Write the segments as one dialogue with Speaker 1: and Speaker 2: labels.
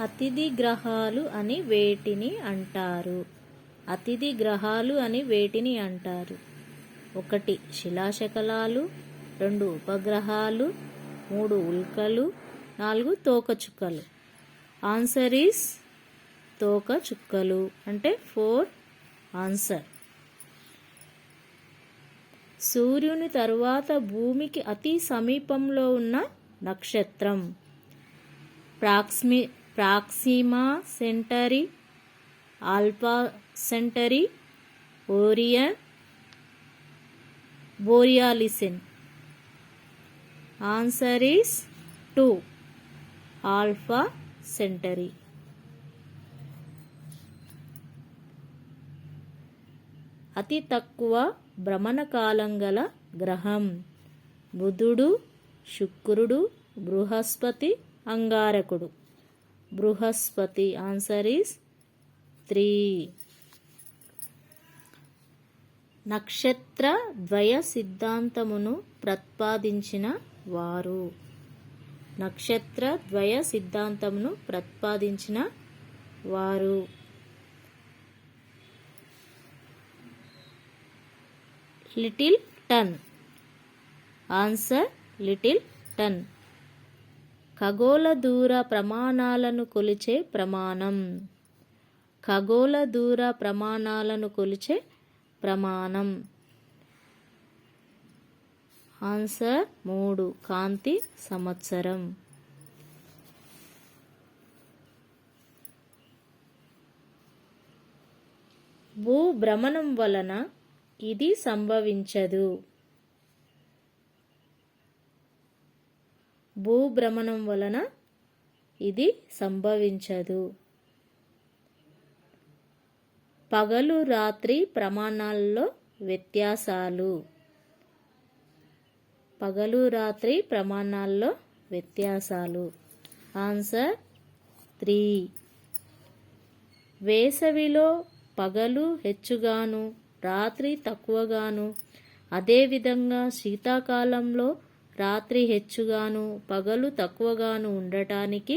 Speaker 1: అతిథి గ్రహాలు అని వేటిని అంటారు. అతిథి గ్రహాలు అని వేటిని అంటారు. ఒకటి శిలాశకలాలు. రెండు ఉపగ్రహాలు. మూడు ఉల్కలు. నాలుగు తోకచుక్కలు. Answer is తోకచుక్కలు. అంటే ఫోర్ ఆన్సర్ సూర్యుని తరువాత భూమికి అతి సమీపంలో ఉన్న నక్షత్రం. Proxima proxima centauri alpha centauri Orion బోరియాలిసిన్. Answer is two alpha centauri. అతి తక్కువ భ్రమణకాలం గల గ్రహం బుధుడు శుక్రుడు బృహస్పతి అంగారకుడు. బృహస్పతి. ఆన్సర్ ఈస్ త్రీ నక్షత్ర ద్వయ సిద్ధాంతమును ప్రతిపాదించిన వారు. నక్షత్ర ద్వయ సిద్ధాంతమును ప్రతిపాదించిన వారు. లిటిల్ టన్ ఆన్సర్ లిటిల్ టన్ ఖగోళ దూర ప్రమాణాలను కొలిచే ప్రమాణం. ఖగోళ దూర ప్రమాణాలను కొలిచే ప్రమాణం. ఆన్సర్ మూడు. కాంతి సంవత్సరం. భూభ్రమణం వలన ఇది సంభవించదు. భూభ్రమణం వలన ఇది సంభవించదు. పగలు రాత్రి ప్రమాణాల్లో వ్యత్యాసాలు. పగలు రాత్రి ప్రమాణాల్లో వ్యత్యాసాలు. Answer three. వేసవిలో పగలు హెచ్చుగాను రాత్రి తక్కువగాను. అదేవిధంగా శీతాకాలంలో రాత్రి హెచ్చుగాను పగలు తక్కువగాను ఉండటానికి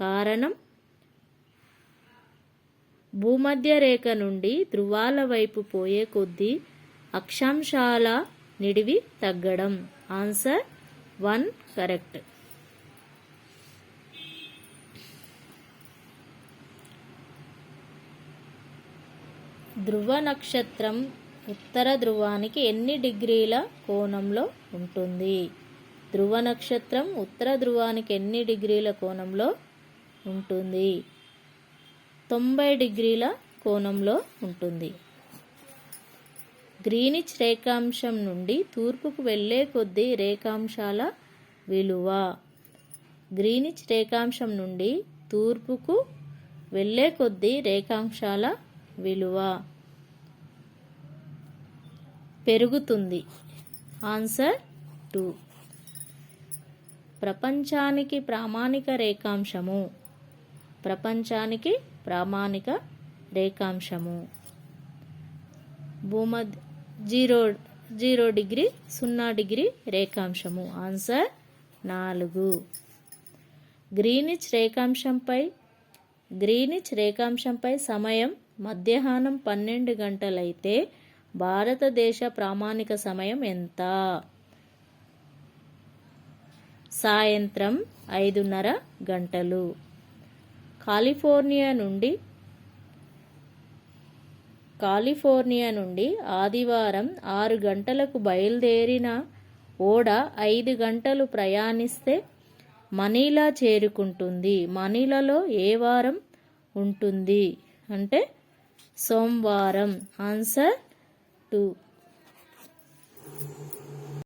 Speaker 1: కారణం భూమధ్య రేఖ నుండి ధృవాల వైపు పోయే కొద్దీ అక్షాంశాల నిడివి తగ్గడం. Answer one correct. ధ్రువ నక్షత్రం ఉత్తర ధ్రువానికి ఎన్ని డిగ్రీల కోణంలో ఉంటుంది? ధ్రువ నక్షత్రం ఉత్తర ధ్రువానికి ఎన్ని డిగ్రీల కోణంలో ఉంటుంది? తొంభై డిగ్రీల కోణంలో ఉంటుంది. గ్రీనిచ్ రేఖాంశం నుండి తూర్పుకు వెళ్ళే కొద్దీ రేఖాంశాల విలువ. గ్రీనిచ్ రేఖాంశం నుండి తూర్పుకు వెళ్ళే కొద్దీ రేఖాంశాల విలువ. పెరుగుతుంది. Answer two. ప్రపంచానికి ప్రామాణిక రేఖాంశము. ప్రపంచానికి ప్రామాణిక రేఖాంశము. భూమద్ జీరో జీరో డిగ్రీ సున్నా డిగ్రీ రేఖాంశము. ఆన్సర్ నాలుగు. గ్రీనిచ్ రేఖాంశంపై గ్రీనిచ్ రేఖాంశంపై సమయం మధ్యాహ్నం పన్నెండు గంటలైతే భారతదేశ ప్రామాణిక సమయం ఎంత? సాయంత్రం ఐదున్నర గంటలు. కాలిఫోర్నియా నుండి కాలిఫోర్నియా నుండి ఆదివారం ఆరు గంటలకు బయలుదేరిన ఓడ ఐదు గంటలు ప్రయాణిస్తే మనీలా చేరుకుంటుంది. మనీలలో ఏ వారం ఉంటుంది? అంటే సోమవారం. Answer two.